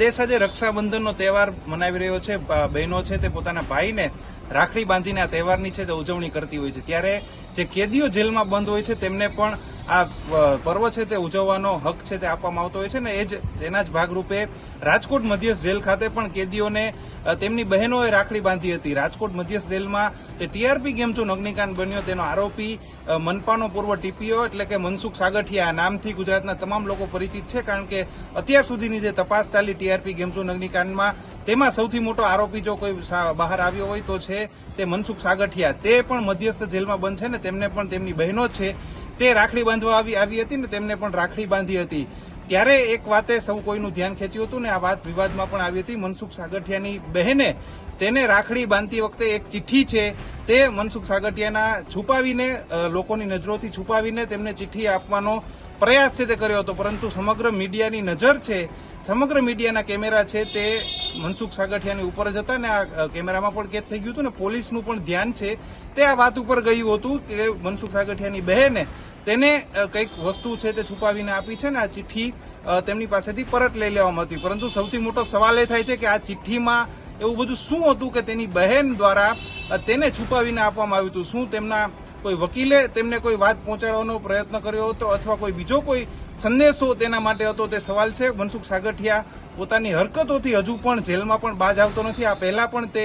દેશ આજે રક્ષાબંધનનો તહેવાર મનાવી રહ્યો છે. બહેનો છે તે પોતાના ભાઈને રાખડી બાંધીને આ તહેવારની છે તે ઉજવણી કરતી હોય છે. ત્યારે જે કેદીઓ જેલમાં બંધ હોય છે તેમને પણ આ પર્વ છે તે ઉજવવાનો હક છે તે આપવામાં આવતો હોય છે ને એ જ તેના જ ભાગરૂપે રાજકોટ મધ્યસ્થ જેલ ખાતે પણ કેદીઓને તેમની બહેનોએ રાખડી બાંધી હતી. રાજકોટ મધ્યસ્થ જેલમાં તે ટીઆરપી ગેમ જો અગ્નિકાંડ બન્યો તેનો આરોપી મનપાનો પૂર્વ ટીપીઓ એટલે કે મનસુખ સાગઠિયા નામથી ગુજરાતના તમામ લોકો પરિચિત છે કારણ કે અત્યાર સુધીની જે તપાસ ચાલી ટીઆરપી ગેમઝોન અગ્નિકાંડમાં તેમાં સૌથી મોટો આરોપી જો કોઈ બહાર આવ્યો હોય તો છે તે મનસુખ સાગઠિયા. તે પણ મધ્યસ્થ જેલમાં બંધ છે ને તેમને પણ તેમની બહેનો છે. તે રાખડી બાંધવા આવી આવી હતી ને તેમને પણ રાખડી બાંધી હતી. ત્યારે એક વાતે સૌ કોઈનું ધ્યાન ખેંચ્યું હતું ને આ વાત વિવાદમાં પણ આવી હતી. મનસુખ સાગઠિયાની બહેને તેને રાખડી બાંધતી વખતે એક ચિઠ્ઠી છે, તે મનસુખ સાગઠિયાના છુપાવીને લોકોની નજરોથી છુપાવીને તેમને ચિઠ્ઠી આપવાનો પ્રયાસ છે તે કર્યો હતો. પરંતુ સમગ્ર મીડિયાની નજર છે, સમગ્ર મીડિયાના કેમેરા છે તે મનસુખ સાગઠિયાની ઉપર જ હતા ને આ કેમેરામાં પણ કેદ થઈ ગયું હતું ને પોલીસનું પણ ધ્યાન છે. તે આ વાત ઉપર ગયું હતું કે મનસુખ સાગઠિયાની બહેને તેને કંઈક વસ્તુ છે તે છુપાવીને આપી છે ને આ ચિઠ્ઠી તેમની પાસેથી પરત લઈ લેવામાં હતી. પરંતુ સૌથી મોટો સવાલ એ થાય છે કે આ ચિઠ્ઠીમાં એવું બધું શું હતું કે તેની બહેન દ્વારા તેને છુપાવીને આપવામાં આવ્યું હતું? શું તેમના કોઈ વકીલે તેમને કોઈ વાત પહોંચાડવાનો પ્રયત્ન કર્યો હતો અથવા કોઈ બીજો કોઈ સંદેશો તેના માટે હતો? તે સવાલ છે. મનસુખ સાગઠિયા પોતાની હરકતોથી હજુ પણ જેલમાં પણ બાજ આવતો નથી. આ પહેલા પણ તે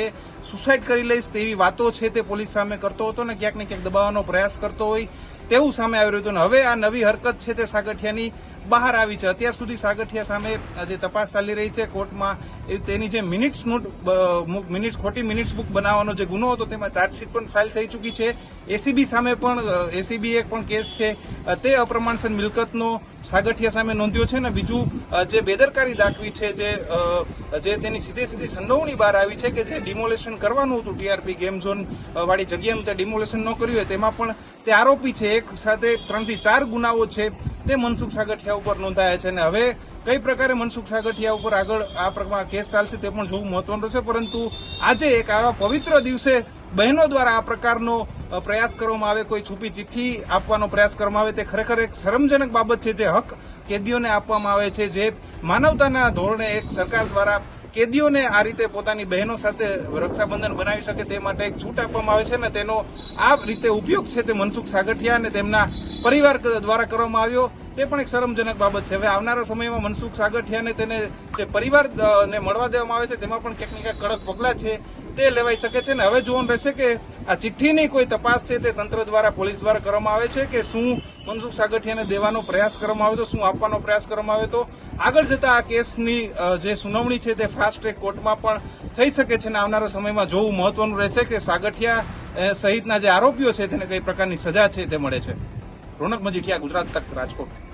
સુસાઇડ કરી લઈશ તેવી વાતો છે તે પોલીસ સામે કરતો હતો ને ક્યાંક ને ક્યાંક દબાવવાનો પ્રયાસ કરતો હોય તેવું સામે આવી રહ્યું હતું અને હવે આ નવી હરકત છે તે સાગઠિયાની બહાર આવી છે. અત્યાર સુધી સાગઠિયા સામે જે તપાસ ચાલી રહી છે. કોર્ટમાં તેની જે મિનિટ્સ નોટ મિનિટ્સ, ખોટી મિનિટ્સ બુક બનાવવાનો જે ગુનો હતો તેમાં ચાર્જશીટ પણ ફાઇલ થઈ ચૂકી છે. એસીબી સામે પણ એસીબી એક પણ કેસ છે. તે અપ્રમાણસર મિલકતનો સાગઠિયા સામે નોંધ્યો છે ને બીજું જે બેદરકારી દાખવી છે જે જે તેની સીધે સીધી સંડોવણી બહાર આવી છે કે જે ડિમોલેશન કરવાનું હતું ટીઆરપી ગેમ ઝોન વાળી જગ્યાનું તે ડિમોલેશન ન કર્યું હોય, તેમાં પણ તે આરોપી છે, એક સાથે ત્રણથી ચાર ગુનાઓ છે, તે મનસુખ સાગઠિયા ઉપર નોંધાયા છે. અને હવે કઈ પ્રકારે મનસુખ સાગઠિયા ઉપર આગળ આ પ્રકારમાં કેસ ચાલશે તે પણ જોવું મહત્વનું છે પરંતુ આજે એક આવા પવિત્ર દિવસે બહેનો દ્વારા આ પ્રકારનો પ્રયાસ કરવામાં આવે, કોઈ છુપી ચિઠ્ઠી આપવાનો પ્રયાસ કરવામાં આવે, તે ખરેખર એક શરમજનક બાબત છે, જે હક કેદીઓને આપવામાં આવે છે, જે માનવતાના ધોરણે એક સરકાર દ્વારા કેદીઓને આ રીતે પોતાની બહેનો સાથે રક્ષાબંધન બનાવી શકે તે માટે એક છૂટ આપવામાં આવે છે ને તેનો આ રીતે ઉપયોગ છે તે મનસુખ સાગઠિયા અને તેમના પરિવાર દ્વારા કરવામાં આવ્યો. તે પણ એક શરમજનક બાબત છે. હવે આવનારા સમયમાં મનસુખ સાગઠિયાને તેને જે પરિવારને મળવા દેવામાં આવે છે, તેમાં પણ ક્યાંક કડક પગલાં છે તે લેવાઈ શકે છે ને હવે જોવાનું રહેશે કે આ ચિઠ્ઠીની કોઈ તપાસ છે તે તંત્ર દ્વારા, પોલીસ દ્વારા કરવામાં આવે છે કે શું મનસુખ સાગઠિયાને દેવાનો પ્રયાસ કરવામાં આવ્યો તો શું આપવાનો પ્રયાસ કરવામાં આવ્યો તો આગળ જતા આ કેસની જે સુનાવણી છે તે ફાસ્ટ ટ્રેક કોર્ટમાં પણ થઈ શકે છે અને આવનારા સમયમાં જોવું મહત્વનું રહેશે કે સાગઠિયા સહિતના જે આરોપીઓ છે તેને કઈ પ્રકારની સજા છે તે મળે છે. રોનક મજીઠિયા, ગુજરાત તક, રાજકોટ.